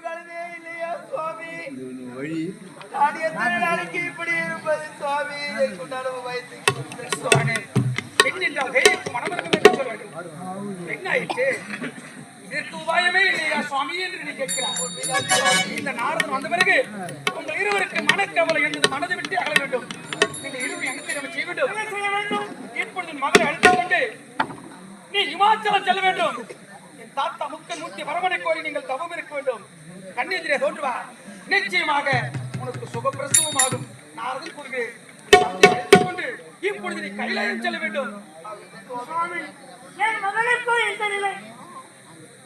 நினைவுகளவே இல்லையா சுவாமி? நான் எத்தனை நாளைக்கு இப்படி இருப்பது சுவாமி? இதற்குண்டான வயசுக்கு பெண் என்றால் கையெழுத்து மனமிருக்கும் என்று சொல்வார்கள் பெண்ணாயிற்று இல்லையா சுவாமி என்று நீ இந்த நாரதன் வந்த பிறகு உங்கள் இருவருக்கு மனக்கவலை என்று மனதை விட்டு அகல வேண்டும். நீங்கள் இருவர் நம்ம செய்ய வேண்டும்? செய்ய வேண்டும்? இப்பொழுது மகளை அழுத்தம் நீ இமாச்சலம் செல்ல வேண்டும். என் தாத்தா முக்க நூத்தி வரவனை கோரி நீங்கள் தவம் இருக்க வேண்டும். கண்ணெதிரே தோன்றுவா நிச்சயமாக உனக்கு சுகப்பிரசவமாகும். நாரதன் கூறுகிறேன் இப்பொழுது நீ கைலாயம் செல்ல வேண்டும். என் மகனுக்கோ இந்த நிலை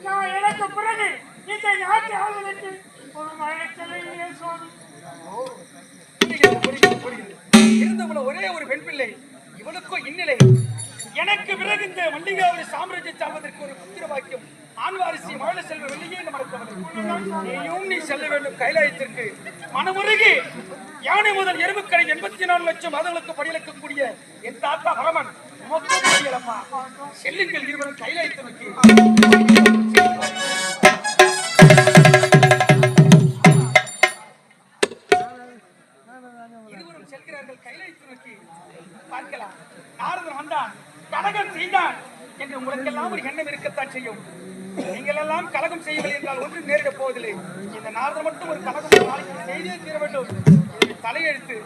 நான் எனக்கு பிறகு இந்த நாட்டை ஆளுநருக்கு ஒரு மழை செல்லையே சுவாமி. இருந்தவள ஒரே ஒரு பெண் பிள்ளை இவளுக்கோ இந்நிலை எனக்கு பிறகு இந்த மல்லிகாவுடைய சாம்ராஜ்யம் சால்வதற்கு ஒரு புத்திர வாக்கியம் ஆண் வாரிசு செல்வ வெள்ளியே மறக்கவில்லை நீ செல்ல வேண்டும் கைலாயத்திற்கு. மனமுருகி யானை முதல் எருமைக்கடை எண்பத்தி நாலு லட்சம் மதங்களுக்கு படியளிக்கக்கூடிய என் தாத்தா பரமன் மொத்தம் செல்லுங்கள் இருவரும் கைலாயத்திற்கு இருவரும் செல்கிறார்கள் கைலாயத்திற்கு பார்க்கலாம். நாரதன் வந்தான். கலகம் செய்தான் என்று உங்களுக்கெல்லாம் ஒரு எண்ணம் இருக்கத்தான் செய்யும். நீங்கள் எல்லாம் கலகம் செய்யவில்லை என்றால் ஒன்றும் நேரிடப் போவதில்லை. இந்த நாளில் மட்டும் ஒரு கலகம் செய்தே தீர வேண்டும். தலையெழுத்து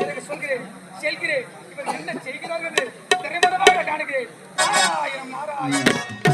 பிறகு சொல்கிறேன் செல்கிறேன். இவர் என்ன செய்கிறார்கள் என்று திரைமணமாக காணுகிறேன். நாராயணம் நாராயணம்